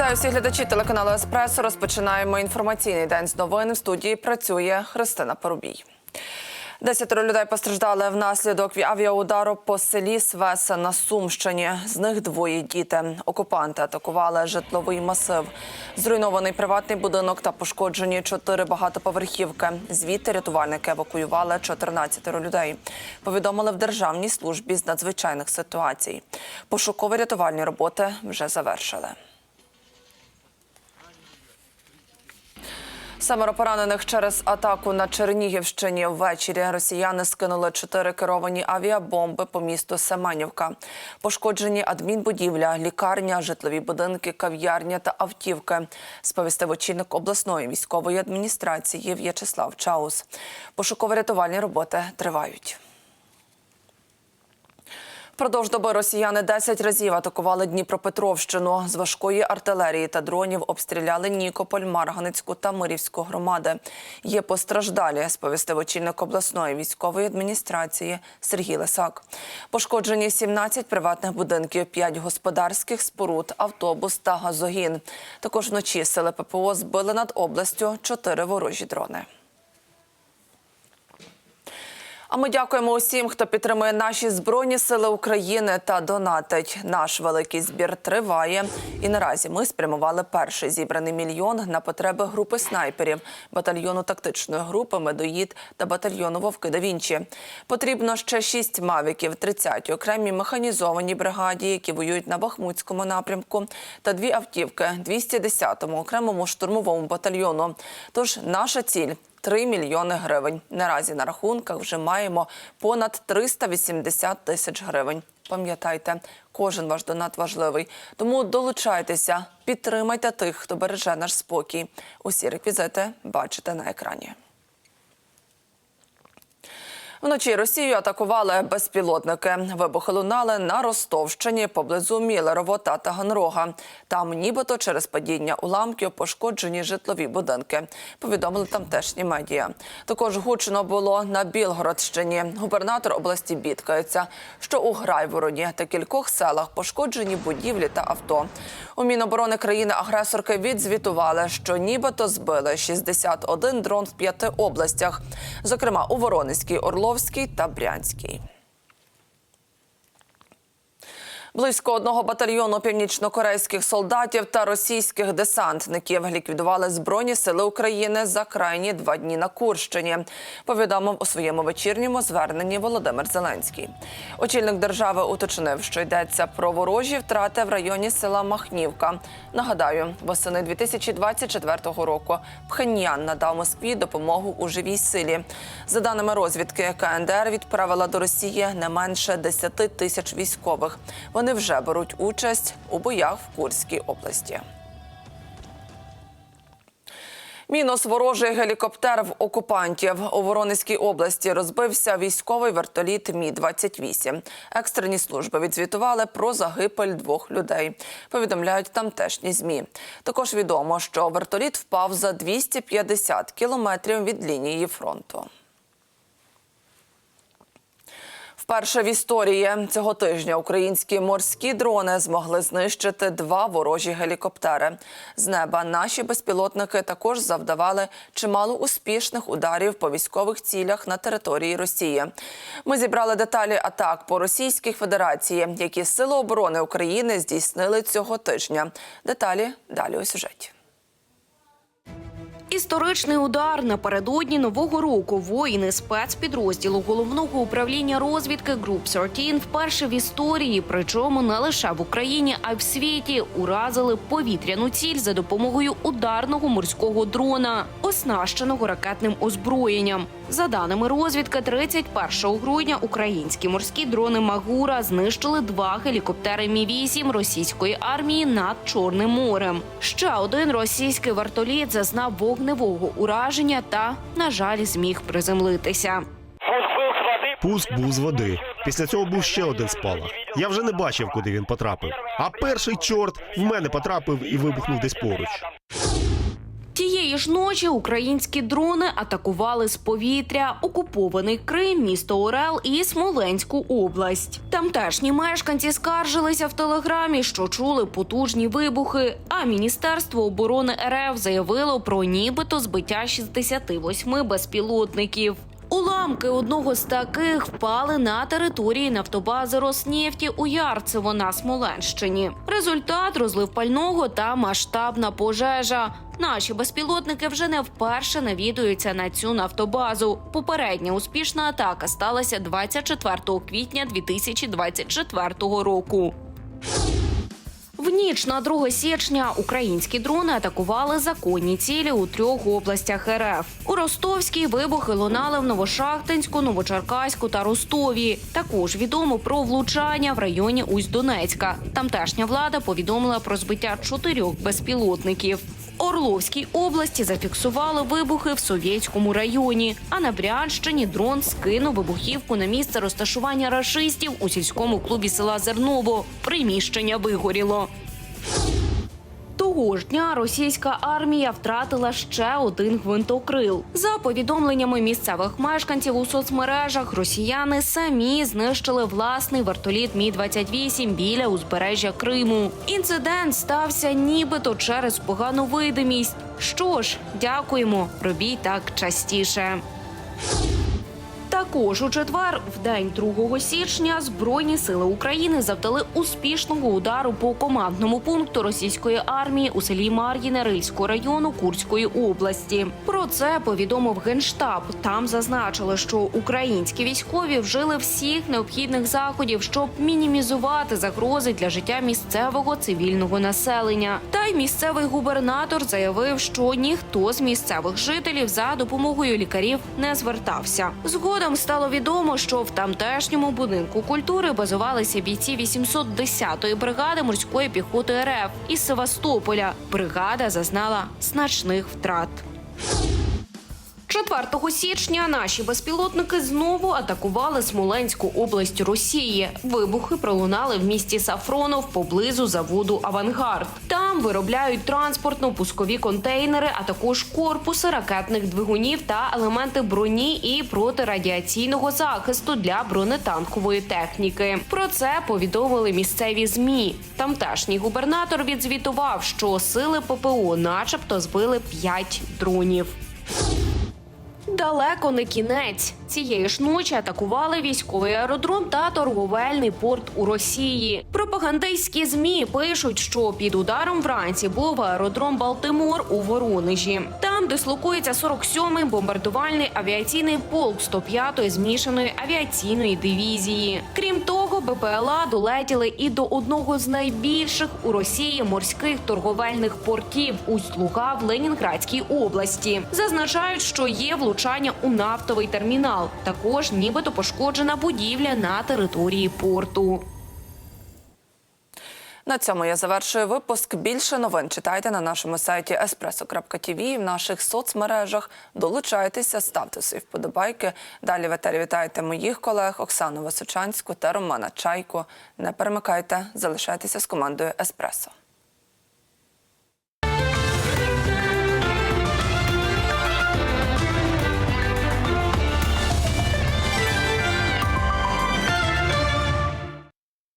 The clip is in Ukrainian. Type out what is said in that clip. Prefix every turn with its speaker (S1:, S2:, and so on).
S1: Вітаю всіх глядачів телеканалу Еспресо. Розпочинаємо інформаційний день з новин. В студії працює Христина Порубій. Десятеро людей постраждали внаслідок авіаудару по селі Свеса на Сумщині. З них двоє діти. Окупанти атакували житловий масив. Зруйнований приватний будинок та пошкоджені чотири багатоповерхівки. Звідти рятувальники евакуювали 14 людей. Повідомили в Державній службі з надзвичайних ситуацій. Пошуково-рятувальні роботи вже завершили. Семеро поранених через атаку на Чернігівщині ввечері росіяни скинули чотири керовані авіабомби по місту Семенівка. Пошкоджені адмінбудівля, лікарня, житлові будинки, кав'ярня та автівки. Сповістив очільник обласної військової адміністрації В'ячеслав Чаус. Пошуково-рятувальні роботи тривають. Впродовж доби росіяни 10 разів атакували Дніпропетровщину. З важкої артилерії та дронів обстріляли Нікополь, Марганецьку та Мирівську громади. Є постраждалі, сповістив очільник обласної військової адміністрації Сергій Лисак. Пошкоджені 17 приватних будинків, 5 господарських споруд, автобус та газогін. Також вночі сили ППО збили над областю 4 ворожі дрони. А ми дякуємо усім, хто підтримує наші збройні сили України та донатить. Наш великий збір триває. І наразі ми спрямували перший зібраний мільйон на потреби групи снайперів, батальйону тактичної групи Медоїд та батальйону Вовки да Вінчі. Потрібно ще шість мавіків, 30 окремій механізованій бригаді, які воюють на Бахмутському напрямку, та дві автівки 210-му окремому штурмовому батальйону. Тож наша ціль 3 мільйони гривень. Наразі на рахунках вже маємо понад 380 тисяч гривень. Пам'ятайте, кожен ваш донат важливий. Тому долучайтеся, підтримайте тих, хто береже наш спокій. Усі реквізити бачите на екрані. Вночі Росію атакували безпілотники. Вибухи лунали на Ростовщині поблизу Мілерово та Таганрога. Там нібито через падіння уламків пошкоджені житлові будинки. Повідомили тамтешні медіа. Також гучно було на Білгородщині. Губернатор області бідкається, що у Грайвороні та кількох селах пошкоджені будівлі та авто. У Міноборони країни-агресорки відзвітували, що нібито збили 61 дрон в п'яти областях, зокрема у Воронезькій, Орловській та Брянській. Близько одного батальйону північнокорейських солдатів та російських десантників ліквідували збройні сили України за крайні два дні на Курщині. Повідомив у своєму вечірньому зверненні Володимир Зеленський. Очільник держави уточнив, що йдеться про ворожі втрати в районі села Махнівка. Нагадаю, восени 2024 року Пхеньян надав Москві допомогу у живій силі. За даними розвідки, КНДР відправила до Росії не менше 10 тисяч військових. Вони вже беруть участь у боях в Курській області. Мінус ворожий гелікоптер в окупантів у Воронезькій області розбився військовий вертоліт Мі 28 Екстрені служби відзвітували про загибель двох людей. Повідомляють тамтешні змі. Також відомо, що вертоліт впав за 250 кілометрів від лінії фронту. Вперше в історії цього тижня українські морські дрони змогли знищити два ворожі гелікоптери. З неба наші безпілотники також завдавали чимало успішних ударів по військових цілях на території Росії. Ми зібрали деталі атак по Російській Федерації, які сили оборони України здійснили цього тижня. Деталі далі у сюжеті.
S2: Історичний удар напередодні нового року воїни спецпідрозділу головного управління розвідки Group 13 вперше в історії, причому не лише в Україні, а й в світі, уразили повітряну ціль за допомогою ударного морського дрона, оснащеного ракетним озброєнням. За даними розвідки, 31 грудня українські морські дрони Магура знищили два гелікоптери Мі 8 російської армії над Чорним морем. Ще один російський вертоліт зазнав вогневого ураження та, на жаль, зміг приземлитися.
S3: Пуск був з води. Після цього був ще один спалах. Я вже не бачив, куди він потрапив. А перший чорт в мене потрапив і вибухнув десь поруч.
S2: Тієї ж ночі українські дрони атакували з повітря окупований Крим, місто Орел і Смоленську область. Тамтешні мешканці скаржилися в телеграмі, що чули потужні вибухи. А міністерство оборони РФ заявило про нібито збиття 68 безпілотників. Уламки одного з таких впали на території нафтобази Роснефті у Ярцево на Смоленщині. Результат розлив пального та масштабна пожежа. Наші безпілотники вже не вперше навідуються на цю нафтобазу. Попередня успішна атака сталася 24 квітня 2024 року. Ніч на 2 січня українські дрони атакували законні цілі у трьох областях РФ. У Ростовській вибухи лунали в Новошахтинську, Новочеркаську та Ростові. Також відомо про влучання в районі Усть-Донецька. Тамтешня влада повідомила про збиття чотирьох безпілотників. Орловській області зафіксували вибухи в Совєтському районі. А на Брянщині дрон скинув вибухівку на місце розташування рашистів у сільському клубі села Зерново. Приміщення вигоріло. Того ж дня російська армія втратила ще один гвинтокрил. За повідомленнями місцевих мешканців у соцмережах, росіяни самі знищили власний вертоліт Мі 28 біля узбережжя Криму. Інцидент стався нібито через погану видимість. Що ж, дякуємо, робіть так частіше. Також у четвер, в день 2 січня, збройні сили України завдали успішного удару по командному пункту російської армії у селі Мар'їне Рильського району Курської області. Про це повідомив генштаб. Там зазначили, що українські військові вжили всіх необхідних заходів, щоб мінімізувати загрози для життя місцевого цивільного населення. Та й місцевий губернатор заявив, що ніхто з місцевих жителів за допомогою лікарів не звертався. Згодом стало відомо, що в тамтешньому будинку культури базувалися бійці 810-ї бригади морської піхоти РФ із Севастополя. Бригада зазнала значних втрат. 4 січня наші безпілотники знову атакували Смоленську область Росії. Вибухи пролунали в місті Сафронов поблизу заводу Авангард. Там виробляють транспортно-пускові контейнери, а також корпуси ракетних двигунів та елементи броні і протирадіаційного захисту для бронетанкової техніки. Про це повідомили місцеві змі. Тамтешній губернатор відзвітував, що сили ППО, начебто, збили 5 дронів. Далеко не кінець. Цієї ж ночі атакували військовий аеродром та торговельний порт у Росії. Пропагандистські змі пишуть, що під ударом вранці був аеродром Балтимор у Воронежі. Там дислокується 47-й бомбардувальний авіаційний полк 105-ї змішаної авіаційної дивізії. Крім того, БПЛА долетіли і до одного з найбільших у Росії морських торговельних портів Усть-Луга в Ленінградській області. Зазначають, що є влучання у нафтовий термінал. Також нібито пошкоджена будівля на території порту.
S1: На цьому я завершую випуск. Більше новин читайте на нашому сайті espresso.tv і в наших соцмережах. Долучайтеся, ставте свої вподобайки. Далі в етері вітайте моїх колег Оксану Височанську та Романа Чайку. Не перемикайте, залишайтеся з командою Еспресо.